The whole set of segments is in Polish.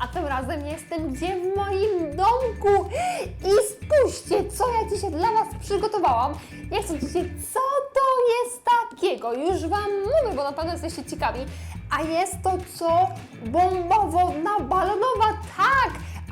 A tym razem jestem gdzie w moim domku. I spójrzcie, co ja dzisiaj dla Was przygotowałam. Jak sądzicie, co to jest takiego? Już Wam mówię, bo na pewno jesteście ciekawi. A jest to co? Bomba wodna balonowa, tak!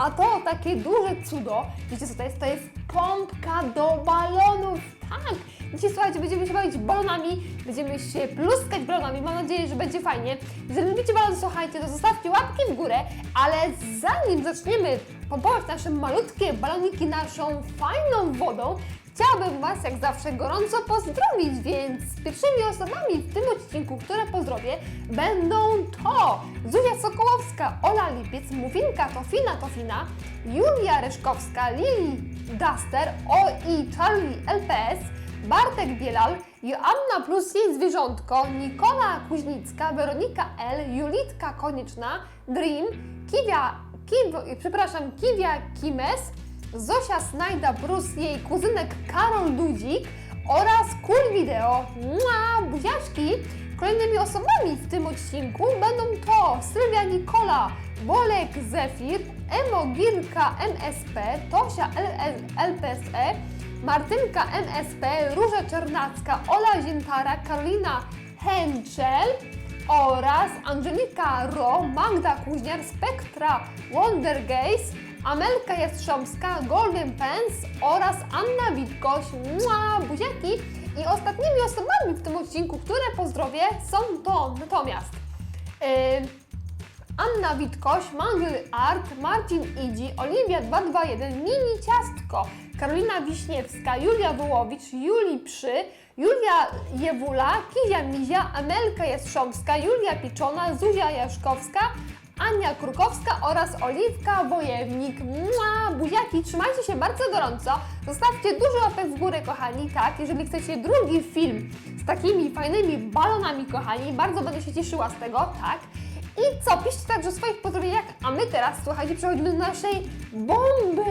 A to takie duże cudo. Wiecie co to jest? To jest pompka do balonów, tak! Dzisiaj słuchajcie, będziemy się bawić balonami, będziemy się pluskać balonami. Mam nadzieję, że będzie fajnie. Jeżeli lubicie balony, słuchajcie, to zostawcie łapki w górę, ale zanim zaczniemy pompować nasze malutkie baloniki naszą fajną wodą, chciałabym Was jak zawsze gorąco pozdrowić, więc pierwszymi osobami w tym odcinku, które pozdrowię, będą to Zuzia Sokołowska, Ola Lipiec, Mufinka Tofina Tofina, Julia Reszkowska, Lili Duster, O i Charlie LPS, Bartek Bielal, Joanna plus jej zwierzątko, Nikola Kuźnicka, Weronika L, Julitka Konieczna, Dream, Kiwia, Kiw, przepraszam, Kiwia Kimes, Zosia Snajda plus jej kuzynek Karol Dudzik oraz Cool Video. Mua, buziaczki! Kolejnymi osobami w tym odcinku będą to Sylwia Nikola, Bolek Zefir, Emo Girka MSP, Tosia LPSE, Martynka MSP, Róża Czernacka, Ola Ziętara, Karolina Henczel oraz Angelika Ro, Magda Kuźniar, Spektra, Wonder Gaze, Amelka Jastrzębska, Golden Pens oraz Anna Witkoś, mua, buziaki. I ostatnimi osobami w tym odcinku, które pozdrowię, są to natomiast yy, Anna Witkoś, Mangel Art, Marcin Idzi, Oliwia 221, Mini Ciastko, Karolina Wiśniewska, Julia Wołowicz, Juli Przy, Julia Jewula, Kizia Mizia, Amelka Jastrzębska, Julia Piczona, Zuzia Jaszkowska, Ania Krukowska oraz Oliwka Wojewnik. Mua, buziaki, trzymajcie się bardzo gorąco. Zostawcie dużo łapek w górę, kochani. Tak, jeżeli chcecie drugi film z takimi fajnymi balonami, kochani, bardzo będę się cieszyła z tego, tak. I co, piszcie także swoich pozdrowieniach, a my teraz, słuchajcie, przechodzimy do naszej bomby.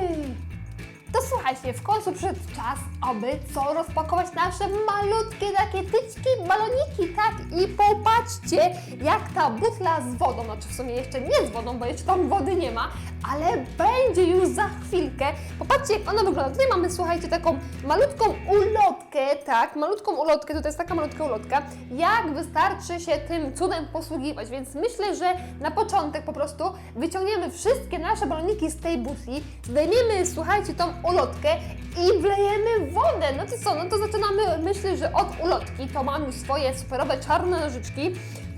To słuchajcie, w końcu przyszedł czas, aby co rozpakować nasze malutkie takie tyczki, baloniki, tak? I popatrzcie, jak ta butla z wodą, znaczy w sumie jeszcze nie z wodą, bo jeszcze tam wody nie ma, ale będzie już za chwilkę. Popatrzcie, jak ona wygląda. Tutaj mamy, słuchajcie, taką malutką ulotkę, tak? Malutką ulotkę, tutaj jest taka malutka ulotka. Jak wystarczy się tym cudem posługiwać, więc myślę, że na początek po prostu wyciągniemy wszystkie nasze baloniki z tej butli, zdejmiemy, słuchajcie, tą ulotkę i wlejemy wodę. No to co, no to zaczynamy, myślę, że od ulotki. To mam swoje superowe czarne nożyczki.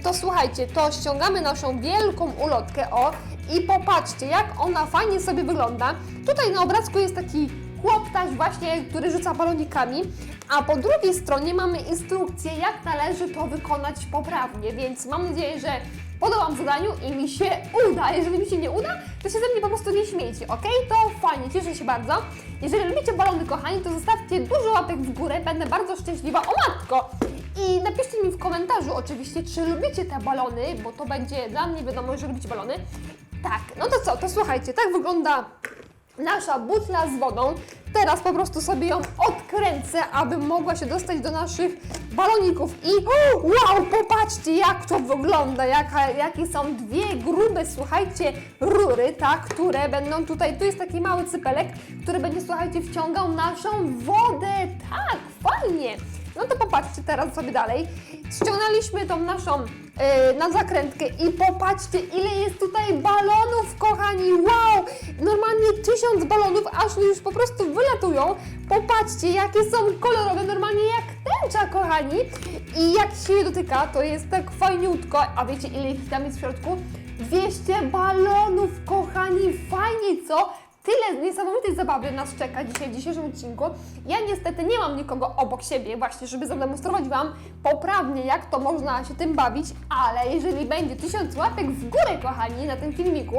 To słuchajcie, to ściągamy naszą wielką ulotkę, o, i popatrzcie, jak ona fajnie sobie wygląda. Tutaj na obrazku jest taki chłoptaś właśnie, który rzuca balonikami, a po drugiej stronie mamy instrukcję, jak należy to wykonać poprawnie, więc mam nadzieję, że podobam zadaniu i mi się uda. Jeżeli mi się nie uda, to się ze mnie po prostu nie śmiejcie, ok? To fajnie, cieszę się bardzo. Jeżeli lubicie balony, kochani, to zostawcie dużo łapek w górę, będę bardzo szczęśliwa. O matko! I napiszcie mi w komentarzu oczywiście, czy lubicie te balony, bo to będzie dla mnie wiadomo, że lubicie balony. Tak, no to co, to słuchajcie, tak wygląda nasza butla z wodą. Teraz po prostu sobie ją odkręcę, aby mogła się dostać do naszych baloników. I wow, popatrzcie jak to wygląda, jaka, jakie są dwie grube, słuchajcie, rury, tak, które będą tutaj, tu jest taki mały cypelek, który będzie, słuchajcie, wciągał naszą wodę. Tak, fajnie. No to popatrzcie teraz sobie dalej. Ściągnęliśmy tą naszą yy, na zakrętkę i popatrzcie, ile jest tutaj balonów, kochani. Wow! Normalnie tysiąc balonów, aż już po prostu wylatują. Popatrzcie, jakie są kolorowe, normalnie jak tęcza, kochani. I jak się je dotyka, to jest tak fajniutko. A wiecie, ile ich tam jest w środku? 200 balonów, kochani. Fajnie, co? Tyle niesamowitej zabawy nas czeka dzisiaj w dzisiejszym odcinku. Ja niestety nie mam nikogo obok siebie właśnie, żeby zademonstrować Wam poprawnie, jak to można się tym bawić, ale jeżeli będzie tysiąc łapek w górę, kochani, na tym filmiku,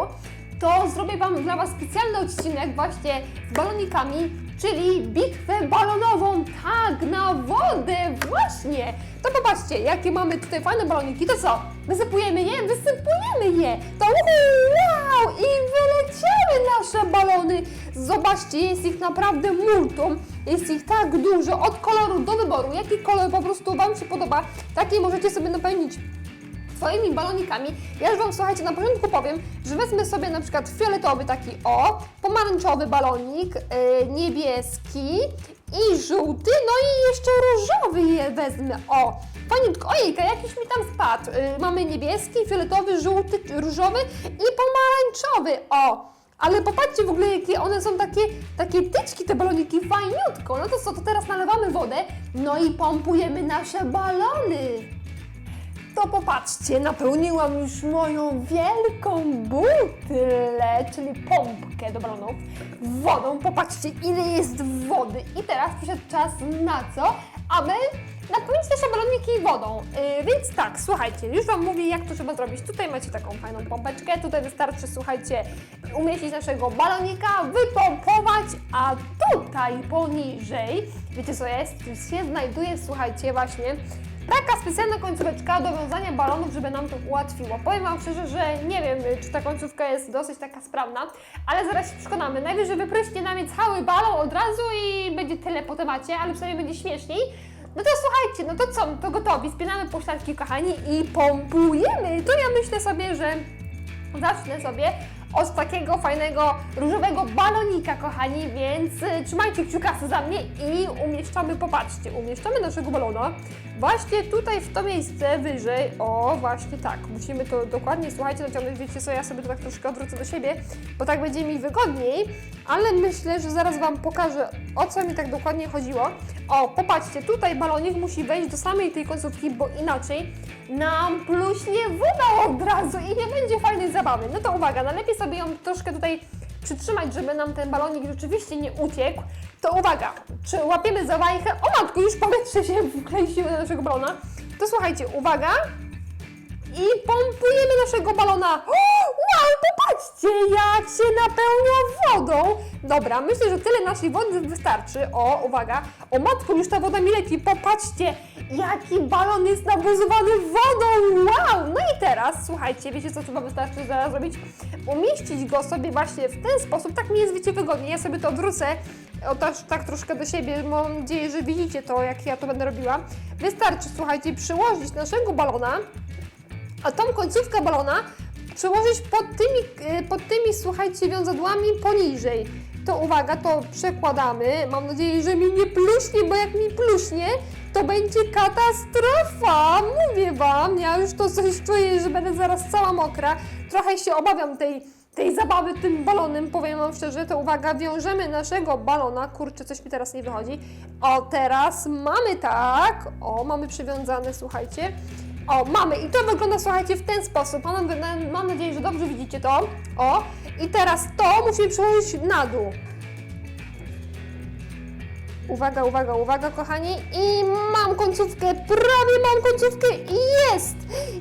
to zrobię Wam dla Was specjalny odcinek właśnie z balonikami, czyli bitwę balonową, tak, na wodę, właśnie. To popatrzcie, jakie mamy tutaj fajne baloniki, to co? Wysypujemy je? Wysypujemy je! To wow! I wyleciały nasze balony! Zobaczcie, jest ich naprawdę multum, jest ich tak dużo, od koloru do wyboru, jaki kolor po prostu Wam się podoba, taki możecie sobie napełnić swoimi balonikami. Ja już Wam, słuchajcie, na początku powiem, że wezmę sobie na przykład fioletowy taki o, pomarańczowy balonik, yy, niebieski i żółty, no i jeszcze różowy je wezmę, o. Paniutko, ojejka, jakiś mi tam spadł. Yy, mamy niebieski, fioletowy, żółty, różowy i pomarańczowy, o. Ale popatrzcie w ogóle, jakie one są takie, takie tyczki, te baloniki, fajniutko. No to co, to teraz nalewamy wodę, no i pompujemy nasze balony. To popatrzcie, napełniłam już moją wielką butlę, czyli pompkę do balonów wodą. Popatrzcie, ile jest wody. I teraz przyszedł czas na co? Aby napełnić nasze baloniki wodą. Yy, więc tak, słuchajcie, już Wam mówię, jak to trzeba zrobić. Tutaj macie taką fajną pompeczkę, tutaj wystarczy, słuchajcie, umieścić naszego balonika, wypompować, a tutaj poniżej, wiecie co jest? Tu się znajduje, słuchajcie, właśnie Taka specjalna końcóweczka do wiązania balonów, żeby nam to ułatwiło. Powiem Wam szczerze, że nie wiem, czy ta końcówka jest dosyć taka sprawna, ale zaraz się przekonamy. Najwyżej wypryśnie nam cały balon od razu i będzie tyle po temacie, ale przynajmniej będzie śmieszniej. No to słuchajcie, no to co, to gotowi, spinamy pośladki, kochani, i pompujemy. To ja myślę sobie, że zacznę sobie od takiego fajnego różowego balonika, kochani, więc y, trzymajcie kciukasy za mnie i umieszczamy, popatrzcie, umieszczamy naszego balona właśnie tutaj w to miejsce wyżej, o właśnie tak, musimy to dokładnie, słuchajcie, naciągnąć, wiecie co, ja sobie to tak troszkę odwrócę do siebie, bo tak będzie mi wygodniej, ale myślę, że zaraz Wam pokażę, o co mi tak dokładnie chodziło. O, popatrzcie, tutaj balonik musi wejść do samej tej końcówki, bo inaczej nam pluśnie woda od razu i nie będzie fajnej zabawy. No to uwaga, najlepiej sobie ją troszkę tutaj przytrzymać, żeby nam ten balonik rzeczywiście nie uciekł. To uwaga, czy łapiemy za wajchę? O matku, już powietrze się wkleisiło do naszego balona. To słuchajcie, uwaga. I pompujemy naszego balona. Wow, popatrzcie, jak się napełnia wodą. Dobra, myślę, że tyle naszej wody wystarczy. O, uwaga. O matku, już ta woda mi leci. Popatrzcie, jaki balon jest nabuzowany wodą. Wow. No i teraz, słuchajcie, wiecie co trzeba wystarczy zaraz zrobić? Umieścić go sobie właśnie w ten sposób. Tak mi jest, wiecie, wygodnie. Ja sobie to odwrócę o, tak, tak troszkę do siebie. Mam nadzieję, że widzicie to, jak ja to będę robiła. Wystarczy, słuchajcie, przyłożyć naszego balona a tą końcówkę balona przełożyć pod tymi, e, pod tymi, słuchajcie, wiązadłami poniżej. To uwaga, to przekładamy. Mam nadzieję, że mi nie pluśnie, bo jak mi pluśnie, to będzie katastrofa. Mówię Wam, ja już to coś czuję, że będę zaraz cała mokra. Trochę się obawiam tej, tej zabawy tym balonem, powiem Wam szczerze. To uwaga, wiążemy naszego balona. Kurczę, coś mi teraz nie wychodzi. O, teraz mamy tak. O, mamy przywiązane, słuchajcie. O, mamy i to wygląda, słuchajcie, w ten sposób. Mam, mam nadzieję, że dobrze widzicie to. O, i teraz to musimy przełożyć na dół. Uwaga, uwaga, uwaga, kochani. I mam końcówkę, prawie mam końcówkę i jest!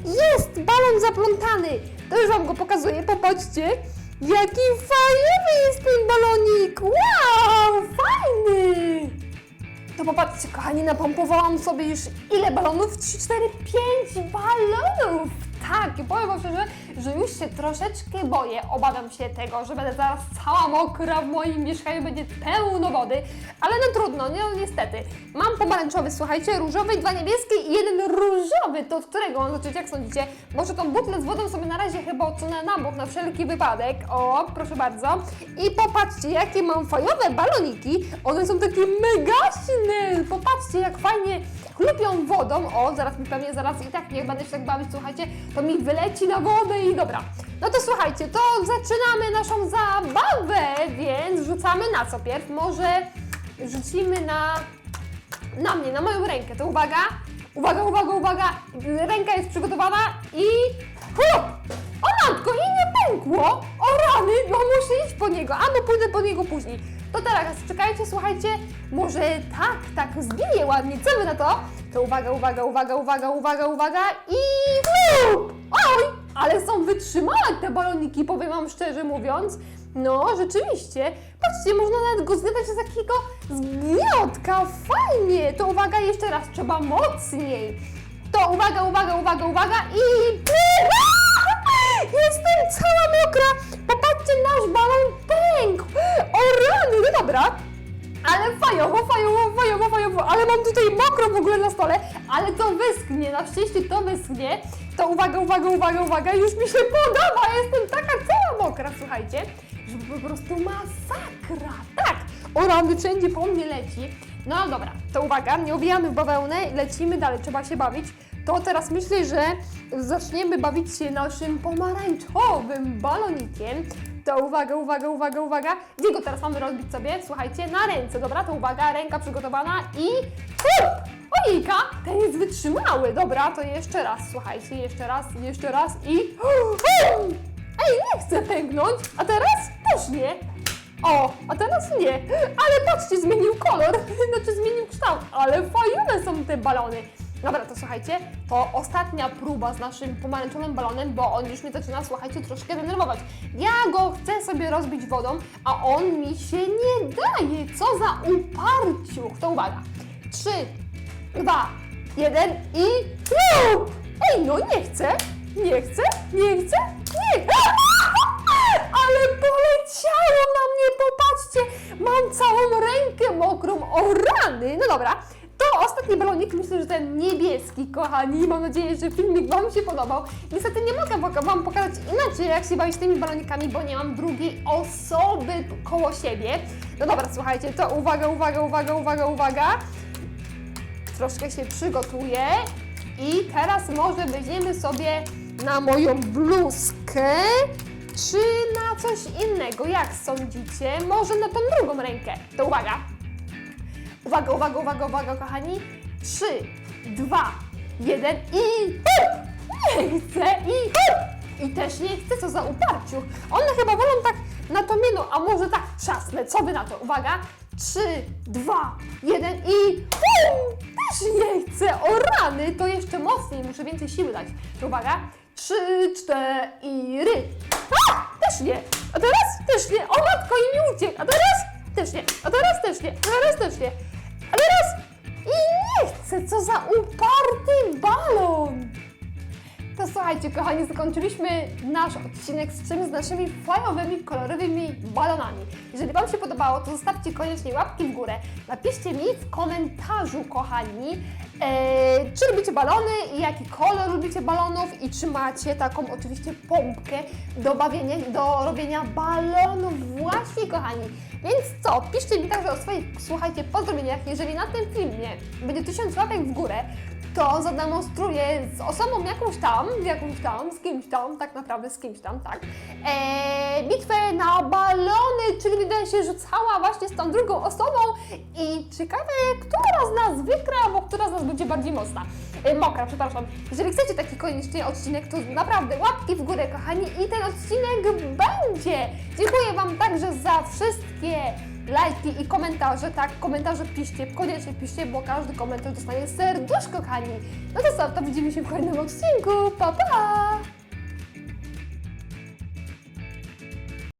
Jest! Balon zaplątany. To już Wam go pokazuję, popatrzcie. Jaki fajny jest ten balonik! Wow, fajny! To popatrzcie, kochani, napompowałam sobie już ile balonów? 3, 4, 5 balonów! Tak, i powiem wam szczerze, że już się troszeczkę boję. Obawiam się tego, że będę zaraz cała mokra w moim mieszkaniu, będzie pełno wody, ale no trudno, no niestety. Mam pomarańczowy, słuchajcie, różowy, dwa niebieskie i jeden różowy. To od którego mam zacząć, jak sądzicie? Może tą butlę z wodą sobie na razie chyba odsunę na bok, na wszelki wypadek. O, proszę bardzo. I popatrzcie, jakie mam fajowe baloniki. One są takie megaśne. Popatrzcie, jak fajnie chlupią wodą. O, zaraz mi pewnie, zaraz i tak nie będę się tak bawić, słuchajcie, to mi wyleci na wodę i dobra. No to słuchajcie, to zaczynamy naszą zabawę, więc rzucamy na co pierw? Może rzucimy na, na mnie, na moją rękę. To uwaga, uwaga, uwaga, uwaga. Ręka jest przygotowana i hop! O matko, i nie pękło! O rany, no muszę iść po niego, albo pójdę po niego później. To teraz, czekajcie, słuchajcie, może tak, tak zbiję ładnie, co wy na to? To uwaga, uwaga, uwaga, uwaga, uwaga, uwaga i hop! Oj, ale są wytrzymałe te baloniki, powiem wam szczerze mówiąc. No, rzeczywiście. Patrzcie, można nawet go zgniatać z takiego zgniotka. Fajnie. To uwaga, jeszcze raz, trzeba mocniej. To uwaga, uwaga, uwaga, uwaga i... Jestem cała mokra! Popatrzcie, nasz balon pękł! O rany! No dobra. Ale fajowo, fajowo, fajowo, fajowo, ale mam tutaj mokro w ogóle na stole, ale to wyschnie, na szczęście to wyschnie. To uwaga, uwaga, uwaga, uwaga, już mi się podoba, jestem taka cała mokra, słuchajcie, że po prostu masakra, tak, o rany wszędzie po mnie leci. No dobra, to uwaga, nie owijamy w bawełnę, lecimy dalej, trzeba się bawić. To teraz myślę, że zaczniemy bawić się naszym pomarańczowym balonikiem. To uwaga, uwaga, uwaga, uwaga. Gdzie go teraz mamy rozbić sobie? Słuchajcie, na ręce, dobra? To uwaga, ręka przygotowana i... Hup! Ojejka, ten jest wytrzymały. Dobra, to jeszcze raz, słuchajcie, jeszcze raz, jeszcze raz i... Ej, nie chcę pęknąć, a teraz też nie. O, a teraz nie. Ale patrzcie, zmienił kolor, znaczy zmienił kształt, ale fajne są te balony. Dobra, to słuchajcie, to ostatnia próba z naszym pomarańczowym balonem, bo on już mnie zaczyna, słuchajcie, troszkę denerwować. Ja go chcę sobie rozbić wodą, a on mi się nie daje. Co za uparciuch. To uwaga. Trzy, dwa, jeden i... Jup! Ej, no nie chcę, nie chcę, nie chcę, nie! Ale poleciało na mnie, popatrzcie! Mam całą rękę mokrą, o rany! No dobra, to ostatni balonik, myślę, że ten niebieski, kochani. Mam nadzieję, że filmik Wam się podobał. Niestety nie mogę Wam pokazać inaczej, jak się bawić tymi balonikami, bo nie mam drugiej osoby koło siebie. No dobra, słuchajcie, to uwaga, uwaga, uwaga, uwaga, uwaga. Troszkę się przygotuję i teraz może weźmiemy sobie na moją bluzkę, czy na coś innego, jak sądzicie? Może na tą drugą rękę. To uwaga. Uwaga, uwaga, uwaga, uwaga, kochani. Trzy, dwa, jeden i! Nie chcę i! I też nie chcę, co za uparciu. One chyba wolą tak na to mienu, a może tak trzasnę. Co wy na to? Uwaga. Trzy, dwa, jeden i! Też nie chcę. O rany, to jeszcze mocniej, muszę więcej siły dać. To uwaga. Trzy, cztery. A! Też nie. A teraz też nie. O matko, i mi uciekł. A teraz też nie. A teraz też nie. A teraz też nie. A teraz i nie chcę. Co za uparty balon. To słuchajcie, kochani, zakończyliśmy nasz odcinek z czymś z naszymi fajowymi, kolorowymi balonami. Jeżeli Wam się podobało, to zostawcie koniecznie łapki w górę. Napiszcie mi w komentarzu, kochani, e, czy lubicie balony i jaki kolor lubicie balonów i czy macie taką oczywiście pompkę do bawienia, do robienia balonów właśnie, kochani. Więc co, piszcie mi także o swoich, słuchajcie, pozdrowieniach. Jeżeli na tym filmie będzie tysiąc łapek w górę, to zademonstruję z osobą jakąś tam, jakąś tam, z kimś tam, tak naprawdę z kimś tam, tak, eee, bitwę na balony, czyli będę się rzucała właśnie z tą drugą osobą i ciekawe, która z nas wygra, bo która z nas będzie bardziej mocna. E, mokra, przepraszam. Jeżeli chcecie taki koniecznie odcinek, to naprawdę łapki w górę, kochani, i ten odcinek będzie. Dziękuję Wam także za wszystkie lajki i komentarze, tak, komentarze piszcie, koniecznie piszcie, bo każdy komentarz dostanie serduszko, kochani. No to co, to widzimy się w kolejnym odcinku, pa pa!